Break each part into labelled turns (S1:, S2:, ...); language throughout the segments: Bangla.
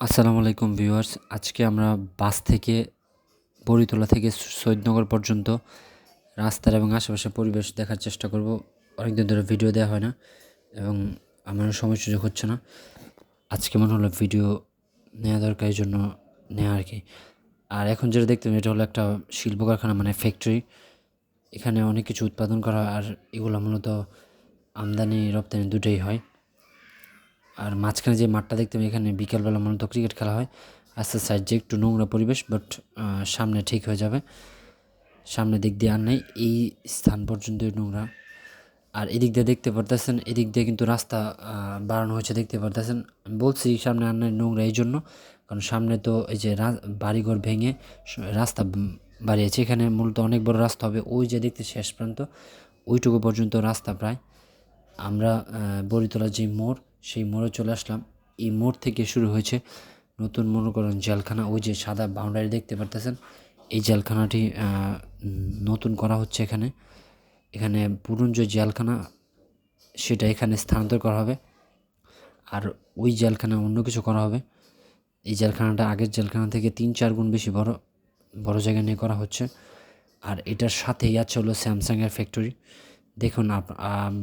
S1: আসসালামু আলাইকুম ভিউয়ার্স। আজকে আমরা বাস থেকে বড়িতলা থেকে সৈয়দনগর পর্যন্ত রাস্তার এবং আশেপাশের পরিবেশ দেখার চেষ্টা করব। অনেকদিন ধরে ভিডিও দেওয়া হয় না এবং আমার সময় সুযোগ হচ্ছে না। আজকে মনে হলো ভিডিও নেওয়া দরকার, এই জন্য নেওয়া আর কি। আর এখন যেটা দেখতে এটা হলো একটা শিল্প কারখানা মানে ফ্যাক্টরি এখানে অনেক কিছু উৎপাদন করা আর এগুলো মূলত আমদানি রপ্তানি দুটোই হয়। আর মাঝখানে যে মাঠটা দেখতে এখানে বিকালবেলা মূলত ক্রিকেট খেলা হয়। আস্তে সাইড যে একটু নোংরা পরিবেশ বাট সামনে ঠিক হয়ে যাবে। সামনে দিক দিয়ে আর নেই, এই স্থান পর্যন্ত নোংরা। আর এদিক দিয়ে দেখতে পারতেছেন, এদিক দিয়ে কিন্তু রাস্তা বাড়ানো হয়েছে, দেখতে পারতেছেন। বলছি সামনে আর নেই নোংরা এই জন্য, কারণ সামনে তো এই যে বাড়িঘর ভেঙে রাস্তা বাড়িয়েছে। এখানে মূলত অনেক বড় রাস্তা হবে, ওই যে দেখতে শেষ প্রান্ত, ওইটুকু পর্যন্ত রাস্তা প্রায়। আমরা বড়িতলার যে মোড় সেই মোড়ে চলে আসলাম। এই মোড় থেকে শুরু হয়েছে নতুন মনে করেন জেলখানা। ওই যে সাদা বাউন্ডারি দেখতে পারতেছেন, এই জেলখানাটি নতুন করা হচ্ছে এখানে। এখানে পুরনো যে জেলখানা, সেটা এখানে স্থানান্তর করা হবে। আর ওই জেলখানা অন্য কিছু করা হবে। এই জেলখানাটা আগের জেলখানা থেকে তিন চার গুণ বেশি বড় বড় জায়গা নিয়ে করা হচ্ছে। আর এটার সাথেই আছে হলো স্যামসাংয়ের ফ্যাক্টরি দেখুন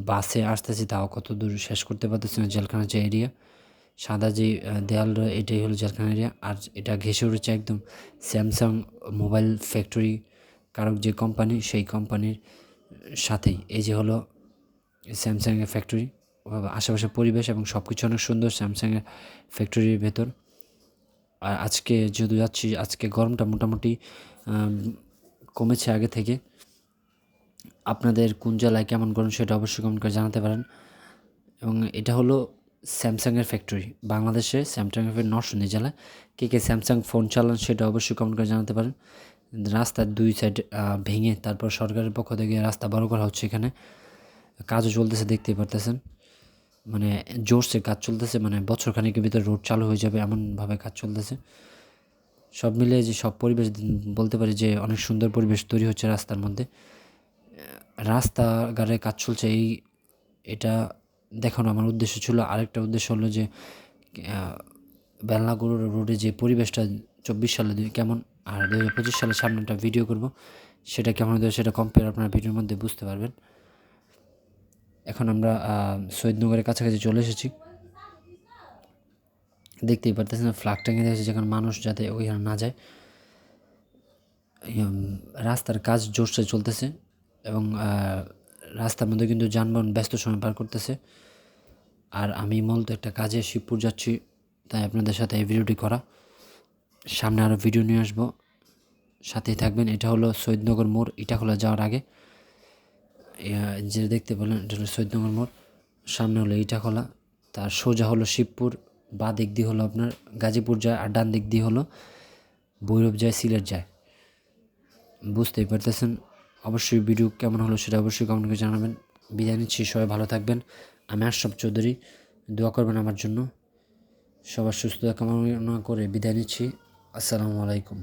S1: বাসে আসতেছি, তাও কত দূর শেষ করতে পারতেছি না জেলখানার যে এরিয়া সাদা যে দেয়াল এটাই হলো জেলখানা এরিয়া আর এটা ঘেসে উঠেছে একদম স্যামসাং মোবাইল ফ্যাক্টরি কারক যে কোম্পানি সেই কোম্পানির সাথেই। এই যে হলো স্যামসাংয়ের ফ্যাক্টরি আশেপাশে পরিবেশ এবং সব কিছু অনেক সুন্দর স্যামসাংয়ের ফ্যাক্টরির ভেতর। আর আজকে যেহেতু যাচ্ছি, আজকে গরমটা মোটামুটি কমেছে আগে থেকে। আপনাদের কোন জেলায় কেমন গরম সেটা অবশ্যই কমেন্ট করে জানাতে পারেন। এবং এটা হলো স্যামসাংয়ের ফ্যাক্টরি বাংলাদেশে স্যামসাংয়ের ফ্যাক্টরি নরসিংদী জেলায়। কে কে স্যামসাং ফোন চালান সেটা অবশ্যই কমেন্ট করে জানাতে পারেন। রাস্তার দুই সাইড ভেঙে তারপর সরকারের পক্ষ থেকে রাস্তা বড় করা হচ্ছে এখানে। কাজও চলতেছে, দেখতেই পারতেছেন। মানে জোরসে কাজ চলতেছে মানে বছর খানিকের ভিতরে রোড চালু হয়ে যাবে এমনভাবে কাজ চলতেছে। সব মিলিয়ে যে সব পরিবেশ, বলতে পারি যে অনেক সুন্দর পরিবেশ তৈরি হচ্ছে রাস্তার মধ্যে। রাস্তাঘাটে কাজ চলছে, এই এটা দেখানো আমার উদ্দেশ্য ছিল। আরেকটা উদ্দেশ্য হলো যে বেলনাগুড়োর রোডে যে পরিবেশটা চব্বিশ সালে কেমন, আর দু হাজার পঁচিশ সালের সামনে একটা ভিডিও করব, সেটা কেমন হতে সেটা কম্পেয়ার আপনার ভিডিওর মধ্যে বুঝতে পারবেন। এখন আমরা সৈয়দনগরের কাছাকাছি চলে এসেছি। দেখতেই পারতেছেন ফ্ল্যাগ টাঙিয়ে দিয়েছে যেখানে মানুষ যাতে ওইখানে না যায়। রাস্তার কাজ জোরসে চলতেছে। এবং রাস্তার মধ্যে কিন্তু যানবাহন ব্যস্ত সময় পার করতেছে। আর আমি মূলত একটা কাজে শিবপুর যাচ্ছি, তাই আপনাদের সাথে এই ভিডিওটি করা। সামনে আরও ভিডিও নিয়ে আসব। সাথেই থাকবেন, এটা হলো সৈয়দনগর মোড়, ইটাখোলা যাওয়ার আগে। যে দেখতে পেলেন, এটা হলো সৈয়দনগর মোড়। সামনে হলো ইটাখোলা, তার সোজা হলো শিবপুর, বা দিক দিয়ে হলো আপনার গাজীপুর যায়, আর ডান দিক দিয়ে হলো ভৈরব যায়, সিলেট যায়। বুঝতেই পারতেছেন? অবশ্যই ভিডিও কেমন হলো সেটা অবশ্যই কমেন্ট করে জানাবেন। বিদায় নিচ্ছি, সবাই ভালো থাকবেন। আমি আশরাফ চৌধুরী, দোয়া করবেন আমার জন্য। সবার সুস্থতা কামনা করে বিদায় নিচ্ছি। আসসালামু আলাইকুম।